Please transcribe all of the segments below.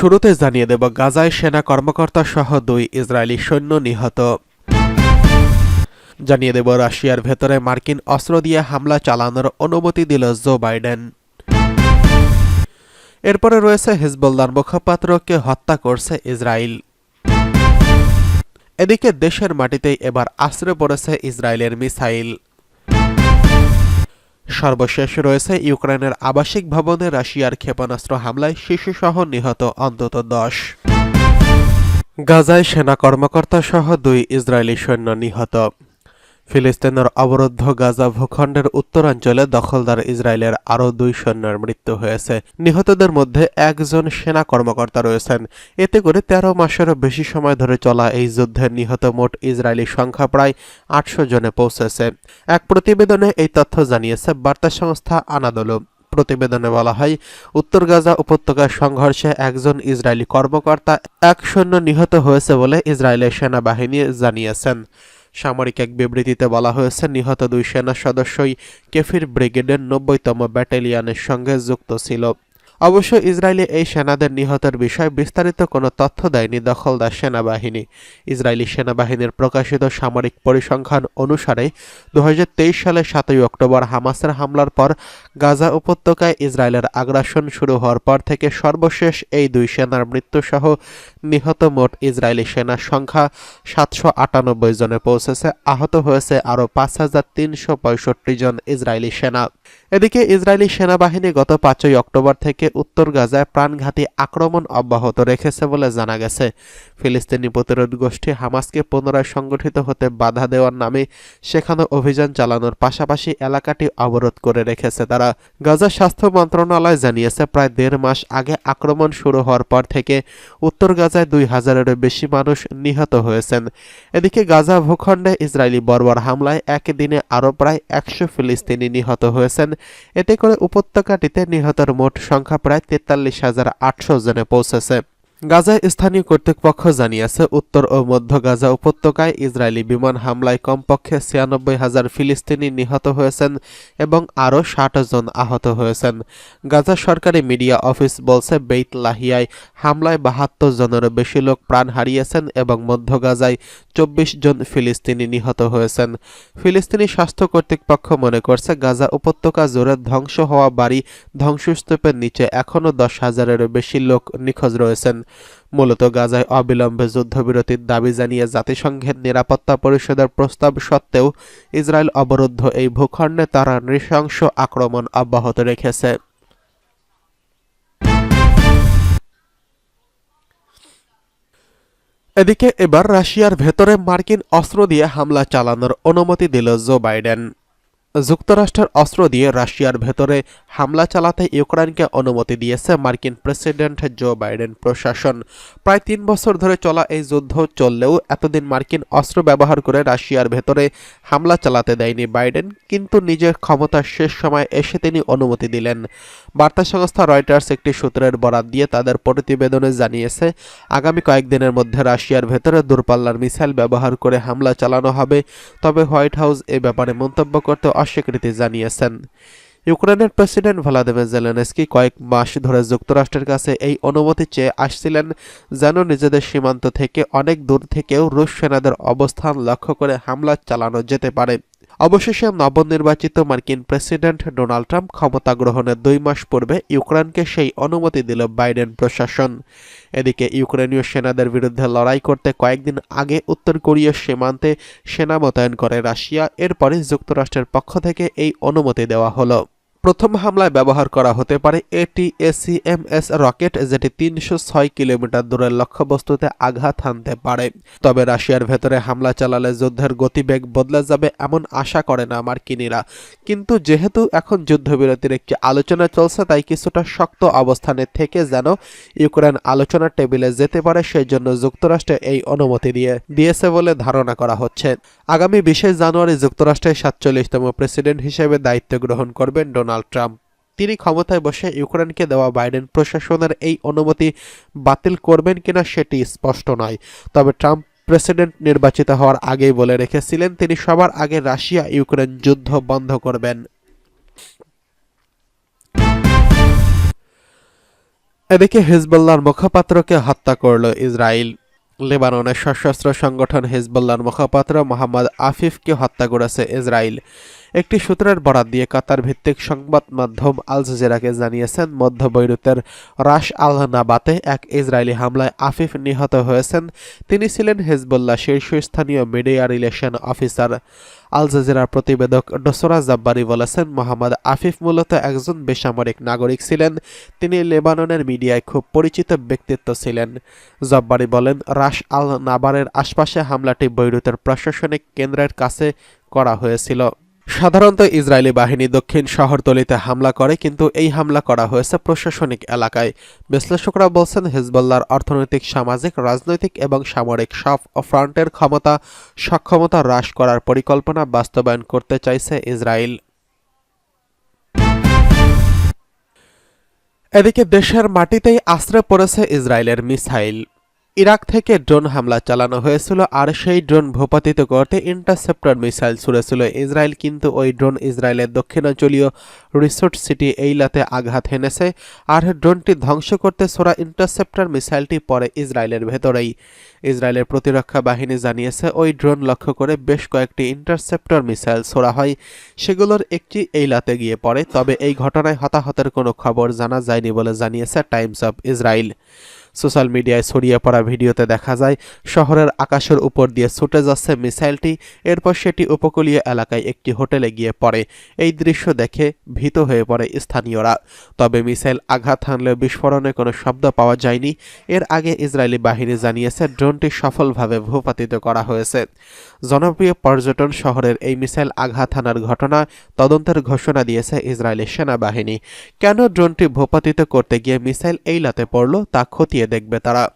শুরুতে জানিয়ে দেব, গাজায় সেনা কর্মকর্তা সহ দুই ইসরায়েলি সৈন্য নিহত। জানিয়ে দেব, রাশিয়ার ভেতরে মার্কিন অস্ত্র দিয়ে হামলা চালানোর অনুমতি দিল জো বাইডেন। এরপরে রয়েছে হিজবুল্লার মুখপাত্রকে হত্যা করছে ইসরায়েল। এদিকে দেশের মাটিতেই এবার আশ্রয় পড়েছে ইসরায়েলের মিসাইল। সর্বশেষ রয়েছে ইউক্রেনের আবাসিক ভবনে রাশিয়ার ক্ষেপণাস্ত্র হামলায় শিশুসহ নিহত অন্তত দশ গাজায় সেনা কর্মকর্তা সহ দুই ইসরায়েলি সৈন্য নিহত। ফিলিস্তিনের অবরুদ্ধ গাজা ভূখণ্ডের উত্তরাঞ্চলে দখলদার ইসরায়েলের আরও দুই সৈন্যের মৃত্যু হয়েছে। নিহতদের মধ্যে একজন সেনা কর্মকর্তা রয়েছেন। এতে করে তেরো মাসেরও বেশি সময় ধরে চলা এই যুদ্ধে নিহত মোট ইসরায়েলি সংখ্যা প্রায় আটশো জনে পৌঁছেছে। এক প্রতিবেদনে এই তথ্য জানিয়েছে বার্তা সংস্থা আনাদোলু। প্রতিবেদনে বলা হয়, উত্তর গাজা উপত্যকার সংঘর্ষে একজন ইসরায়েলি কর্মকর্তা এক সৈন্য নিহত হয়েছে বলে ইসরায়েলের সেনাবাহিনী জানিয়েছেন। সামরিক এক বিবৃতিতে বলা হয়েছে, নিহত দুই সেনা সদস্যই কেফির ব্রিগেডের নব্বইতম ব্যাটালিয়নের সঙ্গে যুক্ত ছিল। অবশ্য ইসরায়েলি এই সেনাদের নিহতের বিষয়ে বিস্তারিত কোনো তথ্য দেয়নি দখলদার সেনাবাহিনী। ইসরায়েলি সেনাবাহিনীর প্রকাশিত সামরিক পরিসংখ্যান অনুসারে দু সালের সাতই অক্টোবর হামাসের হামলার পর গাজা উপত্যকায় ইসরায়েলের আগ্রাসন শুরু হওয়ার পর থেকে সর্বশেষ এই দুই সেনার মৃত্যুসহ নিহত মোট ইসরায়েলি সেনার সংখ্যা সাতশো আটানব্বই জনে পৌঁছেছে, আহত হয়েছে আরও পাঁচ হাজার তিনশো পঁয়ষট্টি জন ইসরায়েলি সেনা। এদিকে ইসরায়েলি সেনাবাহিনী গত পাঁচই অক্টোবর থেকে উত্তর গাজায় প্রাণঘাতী আক্রমণ অব্যাহত রেখেছে বলে জানা গেছে। ফিলিস্তিনি প্রতিরোধ গোষ্ঠী হামাসকে পুনরায় সংগঠিত হতে বাধা দেওয়ার নামে সেখানে অভিযান চালানোর পাশাপাশি এলাকাটি অবরোধ করে রেখেছে তারা। গাজা স্বাস্থ্য মন্ত্রণালয় জানিয়েছে, প্রায় দেড় মাস আগে আক্রমণ শুরু হওয়ার পর থেকে উত্তর গাজায় দুই হাজারেরও বেশি মানুষ নিহত হয়েছেন। এদিকে গাজা ভূখণ্ডে ইসরায়েলি বর্বর হামলায় একদিনে আরও প্রায় একশো ফিলিস্তিনি নিহত হয়েছেন। এতে করে উপত্যকাটিতে নিহতের মোট সংখ্যা প্রায় তেতাল্লিশ হাজার আটশো জনে পৌঁছেছে। গাজায় স্থানীয় কর্তৃপক্ষ জানিয়েছে, উত্তর ও মধ্য গাজা উপত্যকায় ইসরায়েলি বিমান হামলায় কমপক্ষে ছিয়ানব্বই হাজার ফিলিস্তিনি নিহত হয়েছেন এবং আরও ষাট জন আহত হয়েছেন। গাজা সরকারি মিডিয়া অফিস বলছে, বেইত লাহিয়ায় হামলায় বাহাত্তর জনেরও বেশি লোক প্রাণ হারিয়েছেন এবং মধ্য গাজায় চব্বিশ জন ফিলিস্তিনি নিহত হয়েছেন। ফিলিস্তিনি স্বাস্থ্য কর্তৃপক্ষ মনে করছে, গাজা উপত্যকা জুড়ে ধ্বংস হওয়া বাড়ি ধ্বংসস্তূপের নিচে এখনও দশ হাজারেরও বেশি লোক নিখোঁজ রয়েছেন। মূলত গাজায় অবিলম্বে যুদ্ধবিরতির দাবি জানিয়ে জাতিসংঘের নিরাপত্তা পরিষদের প্রস্তাব সত্ত্বেও ইসরায়েল অবরুদ্ধ এই ভূখণ্ডে তারা নৃশংস আক্রমণ অব্যাহত রেখেছে। এদিকে এবার রাশিয়ার ভেতরে মার্কিন অস্ত্র দিয়ে হামলা চালানোর অনুমতি দিল জো বাইডেন। যুক্তরাষ্ট্রের অস্ত্র দিয়ে রাশিয়ার ভেতরে হামলা চালাতে ইউক্রেনকে অনুমতি দিয়েছে মার্কিন প্রেসিডেন্ট জো বাইডেন প্রশাসন। প্রায় তিন বছর ধরে চলা এই যুদ্ধ চললেও এতদিন মার্কিন অস্ত্র ব্যবহার করে রাশিয়ার ভেতরে হামলা চালাতে দেয়নি বাইডেন, কিন্তু নিজের ক্ষমতার শেষ সময় এসে তিনি অনুমতি দিলেন। বার্তা সংস্থা রয়টার্স একটি সূত্রের বরাত দিয়ে তাদের প্রতিবেদনে জানিয়েছে, আগামী কয়েকদিনের মধ্যে রাশিয়ার ভেতরে দূরপাল্লার মিসাইল ব্যবহার করে হামলা চালানো হবে। তবে হোয়াইট হাউস এ ব্যাপারে মন্তব্য করতে অস্বীকৃতি জানিয়েছেন। ইউক্রেনের প্রেসিডেন্ট ভ্লাদিমির জেলেনস্কি কয়েক মাস ধরে যুক্তরাষ্ট্রের কাছে এই অনুমতি চেয়ে আসছিলেন যেন নিজেদের সীমান্ত থেকে অনেক দূর থেকেও রুশ সেনাদের অবস্থান লক্ষ্য করে হামলা চালানো যেতে পারে। অবশেষে নবনির্বাচিত মার্কিন প্রেসিডেন্ট ডোনাল্ড ট্রাম্প ক্ষমতা গ্রহণের দুই মাস পূর্বে ইউক্রেনকে সেই অনুমতি দিল বাইডেন প্রশাসন। এদিকে ইউক্রেনীয় সেনাদের বিরুদ্ধে লড়াই করতে কয়েকদিন আগে উত্তর কোরীয় সীমান্তে সেনা মোতায়েন করে রাশিয়া। এরপরে যুক্তরাষ্ট্রের পক্ষ থেকে এই অনুমতি দেওয়া হলো। প্রথম হামলায় ব্যবহার করা হতে পারে এটিএসিএমএস রকেট যেটি তিনশো ছয় কিলোমিটার দূরের লক্ষ্যবস্তুতে আঘাত হানতে পারে। তবে রাশিয়ার ভেতরে হামলা চালালে যুদ্ধের গতিবেগ বদলে যাবে এমন আশা করে না মার্কিনীরা। কিন্তু যেহেতু এখন যুদ্ধবিরতির একটি আলোচনা চলছে, তাই কিছুটা শক্ত অবস্থানে থেকে যেন ইউক্রেন আলোচনার টেবিলে যেতে পারে সেই জন্য যুক্তরাষ্ট্রে এই অনুমতি দিয়ে, দিয়েছে বলে ধারণা করা হচ্ছে। আগামী বিশে জানুয়ারি যুক্তরাষ্ট্রের সাতচল্লিশতম প্রেসিডেন্ট হিসেবে দায়িত্ব গ্রহণ করবেন ডোনাল্ড ট্রাম্প। তিনি ক্ষমতায় বসে ইউক্রেনকে দেওয়া বাইডেন প্রশাসনের এই অনুমতি বাতিল করবেন কিনা সেটি স্পষ্ট নয়। তবে ট্রাম্প প্রেসিডেন্ট নির্বাচিত হওয়ার আগেই বলে রেখেছিলেন, তিনি সবার আগে রাশিয়া ইউক্রেন যুদ্ধ বন্ধ করবেন। এদিকে হিজবুল্লাহর মুখপাত্রকে হত্যা করল ইসরায়েল। লেবাননের সশস্ত্র সংগঠন হিজবুল্লাহর মুখপাত্র মোহাম্মদ আফিফকে হত্যা করেছে ইসরায়েল। একটি সূত্রের বরাত দিয়ে কাতার ভিত্তিক সংবাদ মাধ্যম আল জাজিরাকে জানিয়েছেন, মধ্য বৈরুতের রাশ আল নাবাতে এক ইসরায়েলি হামলায় আফিফ নিহত হয়েছেন। তিনি ছিলেন হিজবুল্লাহ শীর্ষস্থানীয় মিডিয়া রিলেশন অফিসার। আল জাজিরার প্রতিবেদক ডোসরা জাব্বারি বলেছেন, মোহাম্মদ আফিফ মূলত একজন বেসামরিক নাগরিক ছিলেন। তিনি লেবাননের মিডিয়ায় খুব পরিচিত ব্যক্তিত্ব ছিলেন। জব্বারি বলেন, রাশ আল নাবারের আশপাশে হামলাটি বৈরুতের প্রশাসনিক কেন্দ্রের কাছে করা হয়েছিল। সাধারণত ইসরায়েলি বাহিনী দক্ষিণ শহরতলিতে হামলা করে, কিন্তু এই হামলা করা হয়েছে প্রশাসনিক এলাকায়। বিশ্লেষকরা বলছেন, হিজবুল্লাহর অর্থনৈতিক, সামাজিক, রাজনৈতিক এবং সামরিক সব ফ্রন্টের ক্ষমতা, সক্ষমতা হ্রাস করার পরিকল্পনা বাস্তবায়ন করতে চাইছে ইসরায়েল। এদিকে দেশের মাটিতেই আশ্রয় পড়েছে ইসরায়েলের মিসাইল। ইরাক থেকে ড্রোন হামলা চালানো হয়েছিল আর সেই ড্রোন ভূপাতিত করতে ইন্টারসেপ্টর মিসাইল ছুড়েছিল। ইসরায়েল কিন্তু ওই ড্রোন ইসরায়েলের দক্ষিণাঞ্চলীয় রিসোর্ট সিটি এইলাতে আঘাত হেনেছে আর ড্রোনটি ধ্বংস করতে ছোড়া ইন্টারসেপ্টর মিসাইলটি পরে ইসরায়েলের ভেতরেই। ইসরায়েলের প্রতিরক্ষা বাহিনী জানিয়েছে, ওই ড্রোন লক্ষ্য করে বেশ কয়েকটি ইন্টারসেপ্টর মিসাইল ছোড়া হয়। সেগুলোর একটি এইলাতে গিয়ে পড়ে, তবে এই ঘটনায় হতাহতের কোনো খবর জানা যায়নি বলে জানিয়েছে টাইমস অব ইসরায়েল। সোশ্যাল মিডিয়ায় ছড়িয়ে পড়া ভিডিওতে দেখা যায়, শহরের আকাশের উপর দিয়ে ছুটে যাচ্ছে মিসাইলটি, এরপর সেটি উপকূলীয় এলাকায় একটি হোটেলে গিয়ে পড়ে। এই দৃশ্য দেখে ভীত হয়ে পড়ে স্থানীয়রা। তবে মিসাইল আঘাত হানলেও বিস্ফোরণে কোনো শব্দ পাওয়া যায়নি। এর আগে ইসরায়েলি বাহিনী জানিয়েছে, ড্রোনটি সফলভাবে ভূপাতিত করা হয়েছে। জনপ্রিয় পর্যটন শহরের এই মিসাইল আঘাত হানার ঘটনা তদন্তের ঘোষণা দিয়েছে ইসরায়েলি সেনাবাহিনী। কেন ড্রোনটি ভূপাতিত করতে গিয়ে মিসাইল এইলাতে পড়ল, তা খতিয়ে দেখবে তারা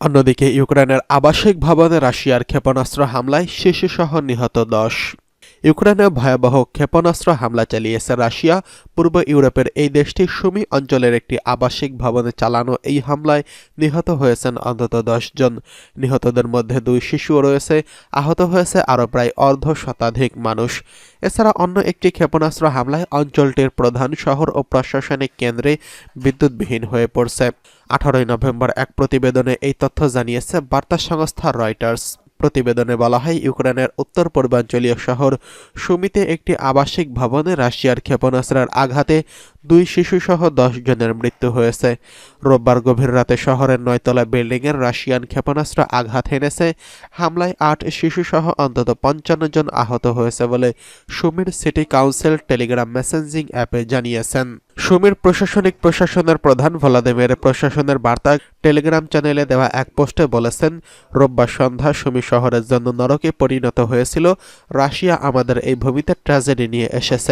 অন্যদিকে ইউক্রেনের আবাসিক ভবনে রাশিয়ার ক্ষেপণাস্ত্র হামলায় শিশুসহ নিহত দশ। ইউক্রেনে ভয়াবহ ক্ষেপণাস্ত্র হামলা চালিয়েছে রাশিয়া। পূর্ব ইউরোপের এই দেশটি সুমি অঞ্চলের একটি আবাসিক ভবনে চালানো এই হামলায় নিহত হয়েছেন অন্তত জন। নিহতদের মধ্যে দুই শিশুও রয়েছে, আহত হয়েছে আরও প্রায় অর্ধ শতাধিক মানুষ। এছাড়া অন্য একটি ক্ষেপণাস্ত্র হামলায় অঞ্চলটির প্রধান শহর ও প্রশাসনিক কেন্দ্রে বিদ্যুৎবিহীন হয়ে পড়ছে। আঠারোই নভেম্বর এক প্রতিবেদনে এই তথ্য জানিয়েছে বার্তা সংস্থা রয়টার্স। প্রতিবেদনে বলা হয় ইউক্রেনের উত্তর পূর্বাঞ্চলীয় শহর সুমিতে একটি আবাসিক ভবনে রাশিয়ার ক্ষেপণাস্ত্রের আঘাতে দুই শিশুসহ দশ জনের মৃত্যু হয়েছে। রোববার গভীর রাতে শহরের নয়তলা বিল্ডিংয়ের রাশিয়ান ক্ষেপণাস্ত্র আঘাত হেনেছে। হামলায় আট শিশুসহ অন্তত পঞ্চান্ন জন আহত হয়েছে বলে সুমির সিটি কাউন্সিল টেলিগ্রাম মেসেঞ্জিং অ্যাপে জানিয়েছেন। সুমির প্রশাসনিক প্রশাসনের প্রধান ভলাদিমির প্রশাসনের বার্তা টেলিগ্রাম চ্যানেলে দেওয়া এক পোস্টে বলেছেন, রোববার সন্ধ্যা সুমি শহরের জন্য নরকে পরিণত হয়েছিল। রাশিয়া আমাদের এই ভূমিতে ট্র্যাজেডি নিয়ে এসেছে।